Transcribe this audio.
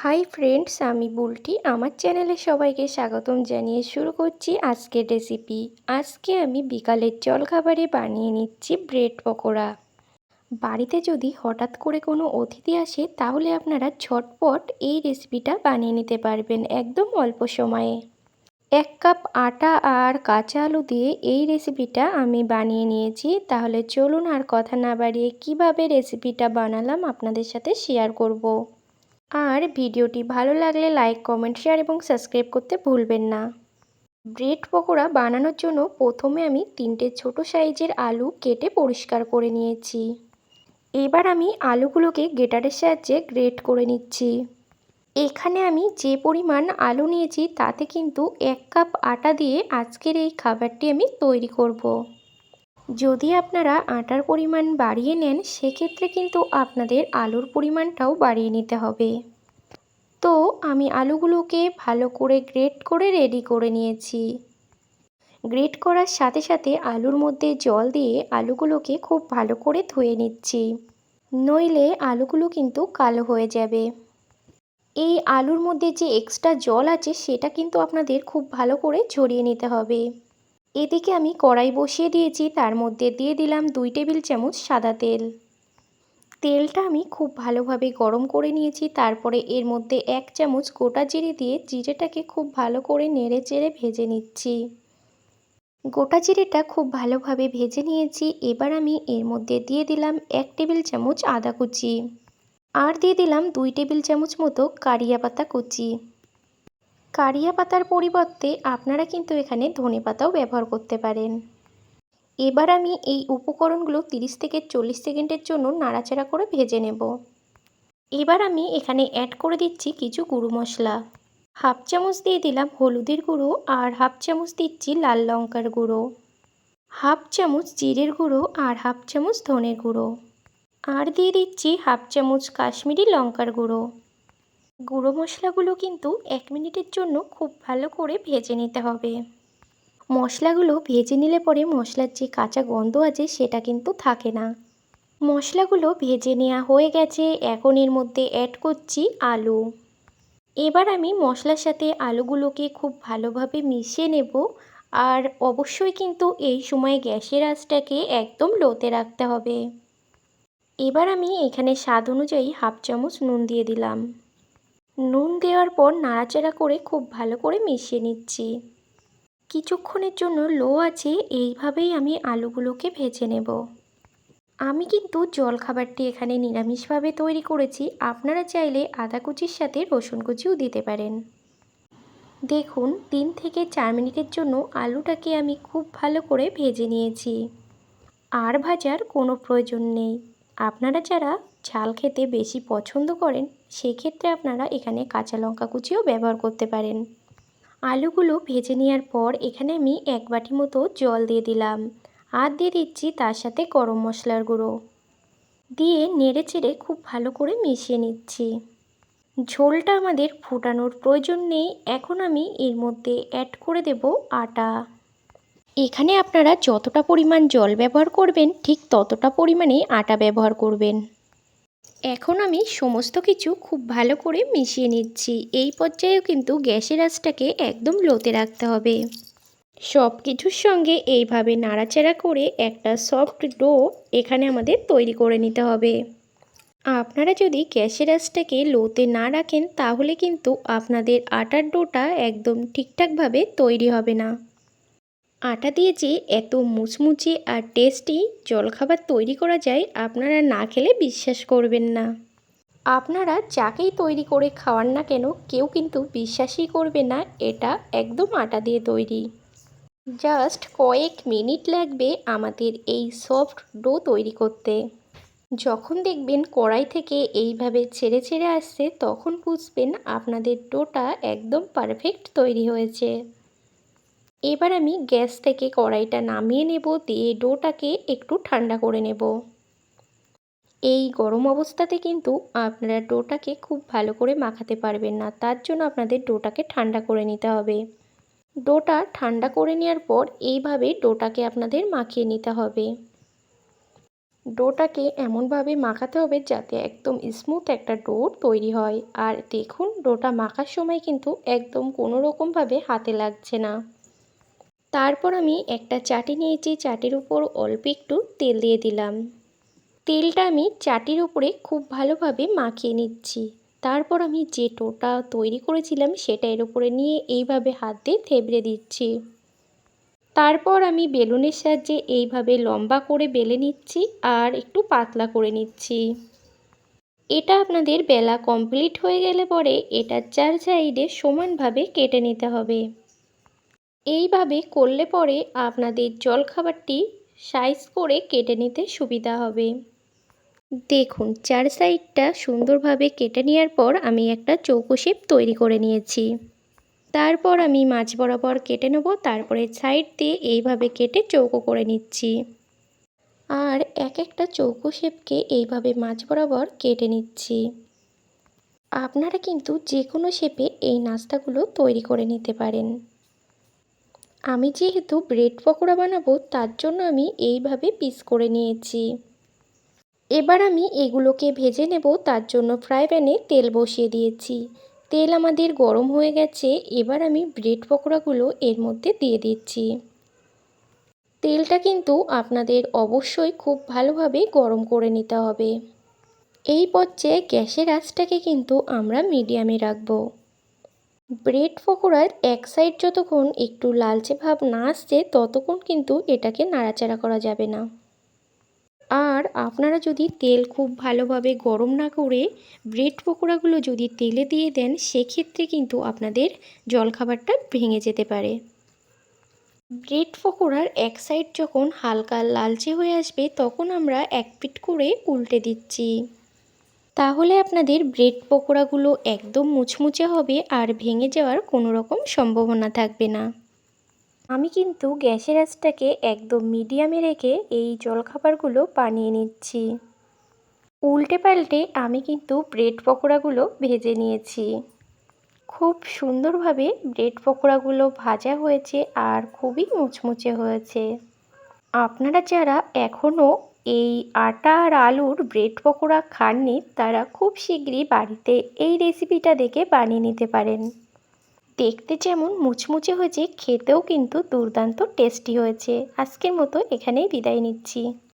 Hi friends, আমি বুলটি। আমার চ্যানেলে সবাইকে স্বাগতম জানিয়ে শুরু করছি আজকের রেসিপি। আজকে আমি বিকালের জলখাবারে বানিয়ে নিচ্ছি ব্রেড পকোড়া। বাড়িতে যদি হঠাৎ করে কোনো অতিথি আসে, তাহলে আপনারা ঝটপট এই রেসিপিটা বানিয়ে নিতে পারবেন একদম অল্প সময়ে। এক কাপ আটা আর কাঁচা আলু দিয়ে এই রেসিপিটা আমি বানিয়ে নিয়েছি। তাহলে চলুন আর কথা না বাড়িয়ে কীভাবে রেসিপিটা বানালাম আপনাদের সাথে শেয়ার করব। আর ভিডিওটি ভালো লাগলে লাইক, কমেন্ট, শেয়ার এবং সাবস্ক্রাইব করতে ভুলবেন না। ব্রেড পকোড়া বানানোর জন্য প্রথমে আমি তিনটে ছোট সাইজের আলু কেটে পরিষ্কার করে নিয়েছি। এবার আমি আলুগুলোকে গেটারের সাহায্যে গ্রেট করে নিচ্ছি। এখানে আমি যে পরিমাণ আলু নিয়েছি তাতে কিন্তু এক কাপ আটা দিয়ে আজকের এই খাবারটি আমি তৈরি করব। যদি আপনারা আটার পরিমাণ বাড়িয়ে নেন, সেক্ষেত্রে কিন্তু আপনাদের আলুর পরিমাণটাও বাড়িয়ে নিতে হবে। তো, আমি আলুগুলোকে ভালো করে গ্রেট করে রেডি করে নিয়েছি। গ্রেট করার সাথে সাথে আলুর মধ্যে জল দিয়ে আলুগুলোকে খুব ভালো করে ধুয়ে নিচ্ছি। নইলে আলুগুলো কিন্তু কালো হয়ে যাবে। এই আলুর মধ্যে যে এক্সট্রা জল আছে, সেটা কিন্তু আপনাদের খুব ভালো করে ঝরিয়ে নিতে হবে। এদিকে আমি কড়াই বসিয়ে দিয়েছি, তার মধ্যে দিয়ে দিলাম দুই টেবিল চামচ সাদা তেল। তেলটা আমি খুব ভালোভাবে গরম করে নিয়েছি, তারপরে এর মধ্যে এক চামচ গোটা জিরে দিয়ে জিরেটাকে খুব ভালো করে নেড়ে চেড়ে ভেজে নিচ্ছি। গোটা জিরেটা খুব ভালোভাবে ভেজে নিয়েছি, এবার আমি এর মধ্যে দিয়ে দিলাম এক টেবিল চামচ আদা কুচি। আর দিয়ে দিলাম দুই টেবিল চামচ মতো কারিয়া পাতা কুচি। কারিয়া পাতার পরিবর্তে আপনারা কিন্তু এখানে ধনে পাতাও ব্যবহার করতে পারেন। এবার আমি এই উপকরণগুলো 30 থেকে চল্লিশ সেকেন্ডের জন্য নাড়াচাড়া করে ভেজে নেব। এবার আমি এখানে অ্যাড করে দিচ্ছি কিছু গুঁড়ো মশলা। হাফ চামচ দিয়ে দিলাম হলুদের গুঁড়ো আর হাফ চামচ দিচ্ছি লাল লঙ্কার গুঁড়ো। হাফ চামচ জিরের গুঁড়ো আর হাফ চামচ ধনের গুঁড়ো। আর দিয়ে দিচ্ছি হাফ চামচ কাশ্মীরি লঙ্কার গুঁড়ো। গুঁড়ো মশলাগুলো কিন্তু এক মিনিটের জন্য খুব ভালো করে ভেজে নিতে হবে। মশলাগুলো ভেজে নিলে পরে মশলার যে কাঁচা গন্ধ আছে সেটা কিন্তু থাকে না। মশলাগুলো ভেজে নেওয়া হয়ে গেছে, এখন এর মধ্যে অ্যাড করছি আলু। এবার আমি মশলার সাথে আলুগুলোকে খুব ভালোভাবে মিশিয়ে নেব আর অবশ্যই কিন্তু এই সময় গ্যাসের আঁচটাকে একদম লোতে রাখতে হবে। এবার আমি এখানে স্বাদ অনুযায়ী হাফ চামচ নুন দিয়ে দিলাম। নুন দেওয়ার পর নাড়াচাড়া করে খুব ভালো করে মিশিয়ে নিচ্ছি। কিছুক্ষণের জন্য লো আছে, এইভাবেই আমি আলুগুলোকে ভেজে নেব। আমি কিন্তু জলখাবারটি এখানে নিরামিষভাবে তৈরি করেছি। আপনারা চাইলে আদা কুচির সাথে রসুন কুচিও দিতে পারেন। দেখুন, তিন থেকে চার মিনিটের জন্য আলুটাকে আমি খুব ভালো করে ভেজে নিয়েছি। আর ভাজার কোনো প্রয়োজন নেই। আপনারা যারা ঝাল খেতে বেশি পছন্দ করেন সেক্ষেত্রে আপনারা এখানে কাঁচা লঙ্কা কুচিও ব্যবহার করতে পারেন। আলুগুলো ভেজে নেওয়ার পর এখানে আমি এক বাটি মতো জল দিয়ে দিলাম। আর দিয়ে দিচ্ছি তার সাথে গরম মশলার গুঁড়ো। দিয়ে নেড়ে চেড়ে খুব ভালো করে মিশিয়ে নিচ্ছি। ঝোলটা আমাদের ফোটানোর প্রয়োজন নেই। এখন আমি এর মধ্যে অ্যাড করে দেব আটা। এখানে আপনারা যতটা পরিমাণ জল ব্যবহার করবেন, ঠিক ততটা পরিমাণে আটা ব্যবহার করবেন। এখন আমি সমস্ত কিছু খুব ভালো করে মিশিয়ে নিচ্ছি। এই পর্যায়েও কিন্তু গ্যাসের আঁচটাকে একদম লোতে রাখতে হবে। সব কিছুর সঙ্গে এইভাবে নাড়াচাড়া করে একটা সফট ডো এখানে আমাদের তৈরি করে নিতে হবে। আপনারা যদি গ্যাসের আঁচটাকে লোতে না রাখেন, তাহলে কিন্তু আপনাদের আটার ডোটা একদম ঠিকঠাকভাবে তৈরি হবে না। আটা দিয়ে যে এত মুচমুচে আর টেস্টি জলখাবার তৈরি করা যায়, আপনারা না খেলে বিশ্বাস করবেন না। আপনারা যাকেই তৈরি করে খাওয়ান না কেন, কেউ কিন্তু বিশ্বাসই করবে না, এটা একদম আটা দিয়ে তৈরি। জাস্ট কয়েক মিনিট লাগবে আমাদের এই সফট ডো তৈরি করতে। যখন দেখবেন কড়াই থেকে এইভাবে ছেড়ে ছেড়ে আসছে, তখন বুঝবেন আপনাদের ডোটা একদম পারফেক্ট তৈরি হয়েছে। এবার আমি গ্যাস থেকে কড়াইটা নামিয়ে নেব, দিয়ে ডোটাকে একটু ঠান্ডা করে নেব। এই গরম অবস্থাতে কিন্তু আপনারা ডোটাকে খুব ভালো করে মাখাতে পারবেন না, তার জন্য আপনাদের ডোটাকে ঠান্ডা করে নিতে হবে। ডোটা ঠান্ডা করে নেওয়ার পর এইভাবে ডোটাকে আপনাদের মাখিয়ে নিতে হবে। ডোটাকে এমনভাবে মাখাতে হবে যাতে একদম স্মুথ একটা ডো তৈরি হয়, আর দেখুন ডোটা মাখার সময় কিন্তু একদম কোনো রকমভাবে হাতে লাগছে না। তারপর আমি একটা চাটি নিয়েছি, চাটির উপর অল্প একটু তেল দিয়ে দিলাম। তেলটা আমি চাটির উপরে খুব ভালোভাবে মাখিয়ে নিচ্ছি। তারপর আমি যে টোটা তৈরি করেছিলাম সেটা এর উপরে নিয়ে এইভাবে হাত দিয়ে থেবড়ে দিচ্ছি। তারপর আমি বেলুনের সাহায্যে এইভাবে লম্বা করে বেলে নিচ্ছি আর একটু পাতলা করে নিচ্ছি। এটা আপনাদের বেলা কমপ্লিট হয়ে গেলে পরে এটার চার সাইডে সমানভাবে কেটে নিতে হবে। এইভাবে করলে পরে আপনাদের জলখাবারটি সাইজ করে কেটে নিতে সুবিধা হবে। দেখুন, চার সাইডটা সুন্দরভাবে কেটে নেওয়ার পর আমি একটা চৌকো শেপ তৈরি করে নিয়েছি। তারপর আমি মাছ বরাবর কেটে নেব, তারপরে সাইড দিয়ে এইভাবে কেটে চৌকো করে নিচ্ছি। আর এক একটা চৌকো শেপকে এইভাবে মাছ বরাবর কেটে নিচ্ছি। আপনারা কিন্তু যে কোনো শেপে এই নাস্তাগুলো তৈরি করে নিতে পারেন। আমি যেহেতু ব্রেড পকোড়া বানাবো, তার জন্য আমি এইভাবে পিস করে নিয়েছি। এবার আমি এগুলোকে ভেজে নেব, তার জন্য ফ্রাই প্যানে তেল বসিয়ে দিয়েছি। তেল আমাদের গরম হয়ে গেছে, এবার আমি ব্রেড পকোড়াগুলো এর মধ্যে দিয়ে দিচ্ছি। তেলটা কিন্তু আপনাদের অবশ্যই খুব ভালোভাবে গরম করে নিতে হবে। এই পর্যায়ে গ্যাসের আঁচটাকে কিন্তু আমরা মিডিয়ামে রাখব। ব্রেড পকোড়ার এক সাইড যতক্ষণ একটু লালচে ভাব না আসছে, ততক্ষণ কিন্তু এটাকে নাড়াচাড়া করা যাবে না। আর আপনারা যদি তেল খুব ভালোভাবে গরম না করে ব্রেড পকোড়াগুলো যদি তেলে দিয়ে দেন, সেক্ষেত্রে কিন্তু আপনাদের জলখাবারটা ভেঙে যেতে পারে। ব্রেড পকোড়ার এক সাইড যখন হালকা লালচে হয়ে আসবে, তখন আমরা এক পিট করে উল্টে দিচ্ছি। তাহলে আপনাদের ব্রেড পকোড়াগুলো একদম মুচমুচে হবে আর ভেঙে যাওয়ার কোনো রকম সম্ভাবনা থাকবে না। আমি কিন্তু গ্যাসের আঁচটাকে একদম মিডিয়ামে রেখে এই জলখাবারগুলো বানিয়ে নিচ্ছি। উল্টে পাল্টে আমি কিন্তু ব্রেড পকোড়াগুলো ভেজে নিয়েছি। খুব সুন্দরভাবে ব্রেড পকোড়াগুলো ভাজা হয়েছে আর খুবই মুচমুচে হয়েছে। আপনারা যারা এখনও এই আটা আর আলুর ব্রেড পকোড়া খাননি তারা খুব শীঘ্রই বাড়িতে এই রেসিপিটা দেখে বানিয়ে নিতে পারেন। দেখতে যেমন মুচমুচে হয়েছে, খেতেও কিন্তু দুর্দান্ত টেস্টি হয়েছে। আজকের মতো এখানেই বিদায় নিচ্ছি।